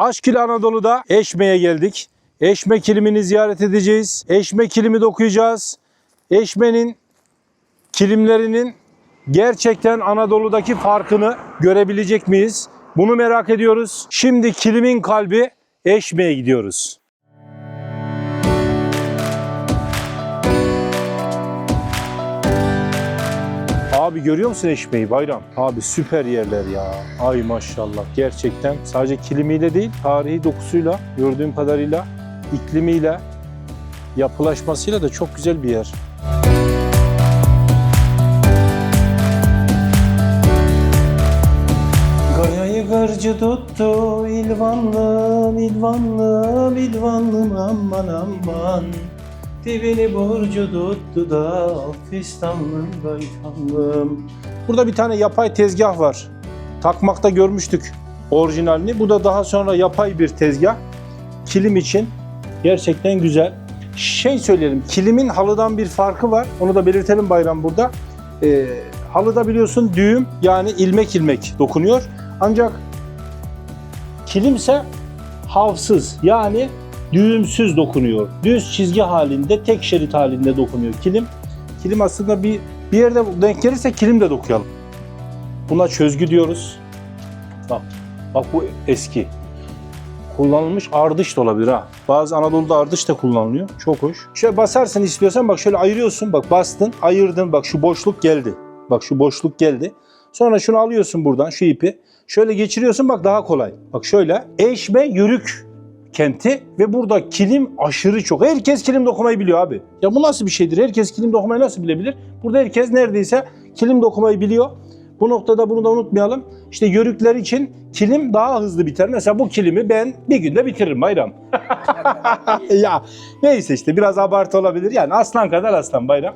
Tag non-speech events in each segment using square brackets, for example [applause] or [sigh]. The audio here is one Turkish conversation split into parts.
Aşk ile Anadolu'da Eşme'ye geldik. Eşme kilimini ziyaret edeceğiz. Eşme kilimi dokuyacağız. Eşme'nin kilimlerinin gerçekten Anadolu'daki farkını görebilecek miyiz? Bunu merak ediyoruz. Şimdi kilimin kalbi Eşme'ye gidiyoruz. Abi görüyor musun Eşme'yi Bayram? Abi süper yerler ya. Ay maşallah gerçekten sadece kilimiyle değil tarihi dokusuyla gördüğüm kadarıyla iklimiyle yapılaşmasıyla da çok güzel bir yer. Gayayı tuttu ilvanlım ilvanlım ilvanlım aman aman Dibini borcu tuttu da fistanlım gaytanlım Burada bir tane yapay tezgah var. Takmakta görmüştük orijinalini. Bu da daha sonra yapay bir tezgah. Kilim için gerçekten güzel. Şey söyleyelim, kilimin halıdan bir farkı var. Onu da belirtelim Bayram burada. Ee, halıda biliyorsun düğüm yani ilmek ilmek dokunuyor. Ancak kilimse havsız yani düğümsüz dokunuyor. Düz çizgi halinde, tek şerit halinde dokunuyor kilim. Kilim aslında bir bir yerde denk gelirse kilim de dokuyalım. Buna çözgü diyoruz. Bak, bak bu eski. Kullanılmış ardış da olabilir ha. Bazı Anadolu'da ardış da kullanılıyor. Çok hoş. Şöyle basarsın istiyorsan bak şöyle ayırıyorsun. Bak bastın, ayırdın. Bak şu boşluk geldi. Bak şu boşluk geldi. Sonra şunu alıyorsun buradan şu ipi. Şöyle geçiriyorsun bak daha kolay. Bak şöyle eşme yürük kenti ve burada kilim aşırı çok. Herkes kilim dokumayı biliyor abi. Ya bu nasıl bir şeydir? Herkes kilim dokumayı nasıl bilebilir? Burada herkes neredeyse kilim dokumayı biliyor. Bu noktada bunu da unutmayalım. İşte yörükler için kilim daha hızlı biter. Mesela bu kilimi ben bir günde bitiririm bayram. [laughs] ya neyse işte biraz abartı olabilir. Yani aslan kadar aslan bayram.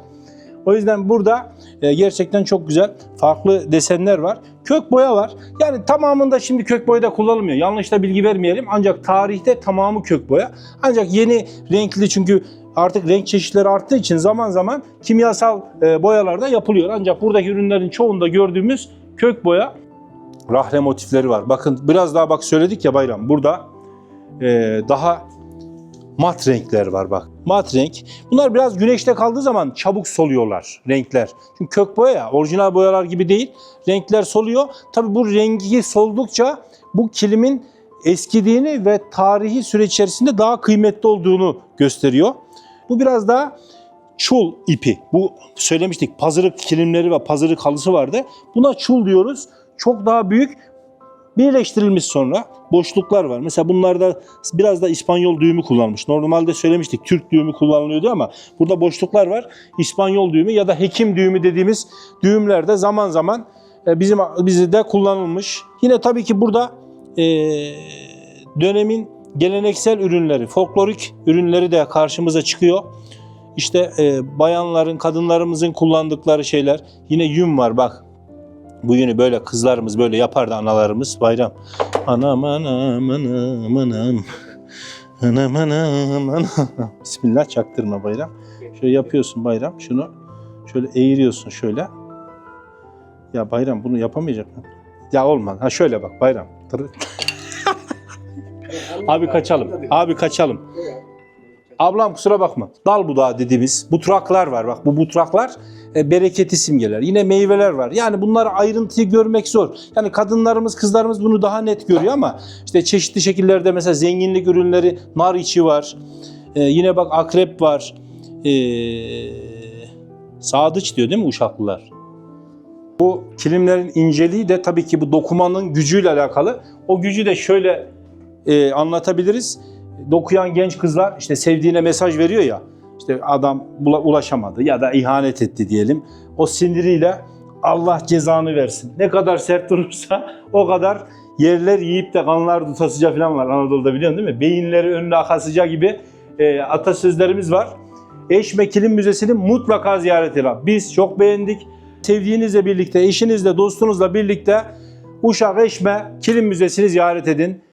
O yüzden burada e, gerçekten çok güzel farklı desenler var. Kök boya var. Yani tamamında şimdi kök boya da kullanılmıyor. Yanlış da bilgi vermeyelim. Ancak tarihte tamamı kök boya. Ancak yeni renkli çünkü artık renk çeşitleri arttığı için zaman zaman kimyasal e, boyalar da yapılıyor. Ancak buradaki ürünlerin çoğunda gördüğümüz kök boya rahle motifleri var. Bakın biraz daha bak söyledik ya Bayram. Burada e, daha mat renkler var bak. Mat renk. Bunlar biraz güneşte kaldığı zaman çabuk soluyorlar renkler. Çünkü kök boya ya, orijinal boyalar gibi değil. Renkler soluyor. Tabi bu rengi soldukça bu kilimin eskidiğini ve tarihi süreç içerisinde daha kıymetli olduğunu gösteriyor. Bu biraz daha çul ipi. Bu söylemiştik pazırık kilimleri ve pazırık halısı vardı. Buna çul diyoruz. Çok daha büyük birleştirilmiş sonra boşluklar var. Mesela bunlarda biraz da İspanyol düğümü kullanmış. Normalde söylemiştik Türk düğümü kullanılıyordu ama burada boşluklar var. İspanyol düğümü ya da hekim düğümü dediğimiz düğümlerde zaman zaman e, bizim bizde kullanılmış. Yine tabii ki burada e, dönemin geleneksel ürünleri, folklorik ürünleri de karşımıza çıkıyor. İşte e, bayanların, kadınlarımızın kullandıkları şeyler. Yine yün var bak. Bu yünü böyle kızlarımız böyle yapardı analarımız bayram. Anam anam anam anam. Anam anam anam. [laughs] Bismillah çaktırma bayram. Şöyle yapıyorsun bayram. Şunu şöyle eğiriyorsun şöyle. Ya bayram bunu yapamayacak mı? Ya olmaz. Ha şöyle bak bayram. [laughs] Abi kaçalım. Abi kaçalım. Ablam kusura bakma. Dal budağı dediğimiz butraklar var. Bak bu butraklar e, bereketi simgeler. Yine meyveler var. Yani bunları ayrıntıyı görmek zor. Yani kadınlarımız, kızlarımız bunu daha net görüyor ama işte çeşitli şekillerde mesela zenginlik ürünleri, nar içi var. E, yine bak akrep var. E, sadıç diyor değil mi uşaklılar? Bu kilimlerin inceliği de tabii ki bu dokumanın gücüyle alakalı. O gücü de şöyle e, anlatabiliriz. Dokuyan genç kızlar işte sevdiğine mesaj veriyor ya. İşte adam ulaşamadı ya da ihanet etti diyelim. O siniriyle Allah cezanı versin. Ne kadar sert durursa o kadar yerler yiyip de kanlar tutasıca falan var Anadolu'da biliyorsun değil mi? Beyinleri önüne akasıca gibi e, atasözlerimiz var. Eşme Kilim Müzesi'ni mutlaka ziyaret edin. Biz çok beğendik. Sevdiğinizle birlikte, eşinizle, dostunuzla birlikte Uşak Eşme Kilim Müzesi'ni ziyaret edin.